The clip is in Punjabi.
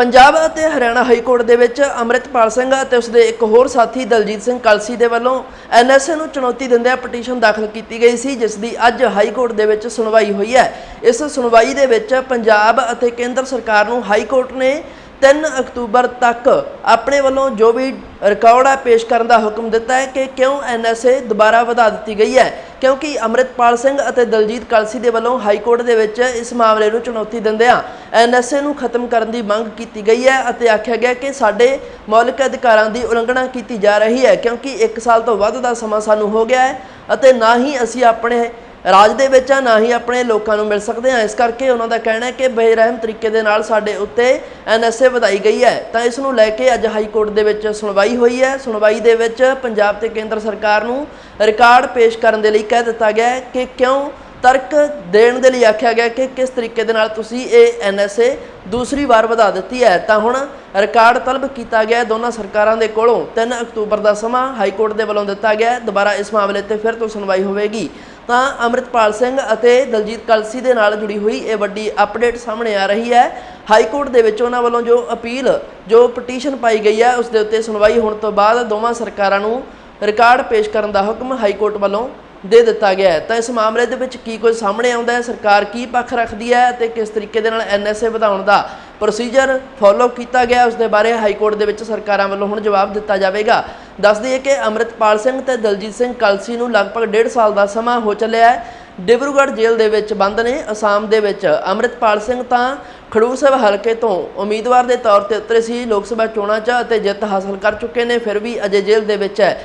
ਪੰਜਾਬ ਅਤੇ ਹਰਿਆਣਾ ਹਾਈ ਕੋਰਟ ਦੇ ਵਿੱਚ ਅੰਮ੍ਰਿਤਪਾਲ ਸਿੰਘ ਅਤੇ ਉਸਦੇ ਇੱਕ ਹੋਰ ਸਾਥੀ ਦਲਜੀਤ ਸਿੰਘ ਕਲਸੀ ਦੇ ਵੱਲੋਂ ਐਨਐਸਏ ਨੂੰ ਚੁਣੌਤੀ ਦਿੰਦਿਆਂ ਪਟੀਸ਼ਨ ਦਾਖਲ ਕੀਤੀ ਗਈ ਸੀ, ਜਿਸ ਦੀ ਅੱਜ ਹਾਈ ਕੋਰਟ ਦੇ ਵਿੱਚ ਸੁਣਵਾਈ ਹੋਈ ਹੈ। ਇਸ ਸੁਣਵਾਈ ਦੇ ਵਿੱਚ ਪੰਜਾਬ ਅਤੇ ਕੇਂਦਰ ਸਰਕਾਰ ਨੂੰ ਹਾਈ ਕੋਰਟ ਨੇ 3 ਅਕਤੂਬਰ ਤੱਕ ਆਪਣੇ ਵੱਲੋਂ ਜੋ ਵੀ ਰਿਕਾਰਡ ਹੈ ਪੇਸ਼ ਕਰਨ ਦਾ ਹੁਕਮ ਦਿੱਤਾ ਹੈ ਕਿ ਕਿਉਂ ਐਨਐਸਏ ਦੁਬਾਰਾ ਵਧਾ ਦਿੱਤੀ ਗਈ ਹੈ? ਕਿਉਂਕਿ ਅੰਮ੍ਰਿਤਪਾਲ ਸਿੰਘ ਅਤੇ ਦਲਜੀਤ ਕਲਸੀ ਦੇ ਵੱਲੋਂ ਹਾਈ ਕੋਰਟ ਦੇ ਵਿੱਚ ਇਸ ਮਾਮਲੇ ਨੂੰ ਚੁਣੌਤੀ ਦਿੰਦਿਆਂ ਐਨਐਸਏ ਨੂੰ ਖਤਮ ਕਰਨ ਦੀ ਮੰਗ ਕੀਤੀ ਗਈ ਹੈ ਅਤੇ ਆਖਿਆ ਗਿਆ ਕਿ ਸਾਡੇ ਮੌਲਿਕ ਅਧਿਕਾਰਾਂ ਦੀ ਉਲੰਘਣਾ ਕੀਤੀ ਜਾ ਰਹੀ ਹੈ, ਕਿਉਂਕਿ 1 ਸਾਲ ਤੋਂ ਵੱਧ ਦਾ ਸਮਾਂ ਸਾਨੂੰ ਹੋ ਗਿਆ ਹੈ ਅਤੇ ਨਾ ਹੀ ਅਸੀਂ ਆਪਣੇ ਰਾਜ ਦੇ ਵਿੱਚ ਆ, ਨਾ ਹੀ ਆਪਣੇ ਲੋਕਾਂ ਨੂੰ ਮਿਲ ਸਕਦੇ ਆ। ਇਸ ਕਰਕੇ ਉਹਨਾਂ ਦਾ ਕਹਿਣਾ ਹੈ ਕਿ ਬੇਰਹਿਮ ਤਰੀਕੇ ਦੇ ਨਾਲ ਸਾਡੇ ਉੱਤੇ ਐਨਐਸਏ ਵਧਾਈ ਗਈ ਹੈ। ਤਾਂ ਇਸ ਨੂੰ ਲੈ ਕੇ ਅੱਜ ਹਾਈ ਕੋਰਟ ਦੇ ਵਿੱਚ ਸੁਣਵਾਈ ਹੋਈ ਹੈ। ਸੁਣਵਾਈ ਦੇ ਵਿੱਚ ਪੰਜਾਬ ਤੇ ਕੇਂਦਰ ਸਰਕਾਰ ਨੂੰ ਰਿਕਾਰਡ ਪੇਸ਼ ਕਰਨ ਦੇ ਲਈ ਕਹਿ ਦਿੱਤਾ ਗਿਆ ਹੈ ਕਿ ਕਿਉਂ ਤਰਕ ਦੇਣ ਦੇ ਲਈ ਆਖਿਆ ਗਿਆ ਕਿ ਕਿਸ ਤਰੀਕੇ ਦੇ ਨਾਲ ਤੁਸੀਂ ਇਹ ਐਨਐਸਏ ਦੂਸਰੀ ਵਾਰ ਵਧਾ ਦਿੱਤੀ ਹੈ। ਤਾਂ ਹੁਣ ਰਿਕਾਰਡ ਤਲਬ ਕੀਤਾ ਗਿਆ ਦੋਨਾਂ ਸਰਕਾਰਾਂ ਦੇ ਕੋਲੋਂ। 3 ਅਕਤੂਬਰ ਦਾ ਸਮਾਂ ਹਾਈ ਕੋਰਟ ਦੇ ਵੱਲੋਂ ਦਿੱਤਾ ਗਿਆ ਦੁਬਾਰਾ ਇਸ ਮਾਮਲੇ ਤੇ ਫਿਰ ਤੋਂ ਸੁਣਵਾਈ ਹੋਵੇਗੀ। ਤਾਂ ਅੰਮ੍ਰਿਤਪਾਲ ਸਿੰਘ ਅਤੇ ਦਲਜੀਤ ਕਲਸੀ ਦੇ ਨਾਲ ਜੁੜੀ ਹੋਈ ਇਹ ਵੱਡੀ ਅਪਡੇਟ ਸਾਹਮਣੇ ਆ ਰਹੀ ਹੈ। ਹਾਈ ਕੋਰਟ ਦੇ ਵਿੱਚ ਉਹਨਾਂ ਵੱਲੋਂ ਜੋ ਅਪੀਲ, ਜੋ ਪਟੀਸ਼ਨ ਪਾਈ ਗਈ ਹੈ, ਉਸ ਦੇ ਉੱਤੇ ਸੁਣਵਾਈ ਹੋਣ ਤੋਂ ਬਾਅਦ ਦੋਵਾਂ ਸਰਕਾਰਾਂ ਨੂੰ ਰਿਕਾਰਡ ਪੇਸ਼ ਕਰਨ ਦਾ ਹੁਕਮ ਹਾਈ ਕੋਰਟ ਵੱਲੋਂ ਦੇ ਦਿੱਤਾ ਗਿਆ ਹੈ। ਤਾਂ ਇਸ ਮਾਮਲੇ ਦੇ ਵਿੱਚ ਕੀ ਕੁਝ ਸਾਹਮਣੇ ਆਉਂਦਾ ਹੈ? ਸਰਕਾਰ ਕੀ ਪੱਖ ਰੱਖਦੀ ਹੈ ਤੇ ਕਿਸ ਤਰੀਕੇ ਦੇ ਨਾਲ ਐਨਐਸਏ ਵਧਾਉਣ ਦਾ ਪ੍ਰੋਸੀਜਰ ਫੋਲੋ ਕੀਤਾ ਗਿਆ ਉਸ ਦੇ ਬਾਰੇ ਹਾਈ ਕੋਰਟ ਦੇ ਵਿੱਚ ਸਰਕਾਰਾਂ ਵੱਲੋਂ ਹੁਣ ਜਵਾਬ ਦਿੱਤਾ ਜਾਵੇਗਾ। ਦੱਸ ਦਈਏ ਕਿ ਅੰਮ੍ਰਿਤਪਾਲ ਸਿੰਘ ਤੇ ਦਲਜੀਤ ਸਿੰਘ ਕਲਸੀ ਨੂੰ ਲਗਭਗ 1.5 ਸਾਲ ਦਾ ਸਮਾਂ ਹੋ ਚੱਲਿਆ ਹੈ। ਡਿਬਰੂਗੜ੍ਹ ਜੇਲ੍ਹ ਦੇ ਵਿੱਚ ਬੰਦ ਨੇ। ਅਸਾਮ ਦੇ ਵਿੱਚ ਅੰਮ੍ਰਿਤਪਾਲ ਸਿੰਘ ਤਾਂ ਖਡੂਰ ਸਾਹਿਬ ਹਲਕੇ ਤੋਂ ਉਮੀਦਵਾਰ ਦੇ ਤੌਰ ਤੇ ਉਤਰੇ ਸੀ। ਲੋਕ ਸਭਾ ਚੋਣਾਂ 'ਚ ਅਤੇ ਜਿੱਤ ਹਾਸਲ ਕਰ ਚੁੱਕੇ ਨੇ, ਫਿਰ ਵੀ ਅਜੇ ਜੇਲ੍ਹ ਦੇ ਵਿੱਚ ਹੈ।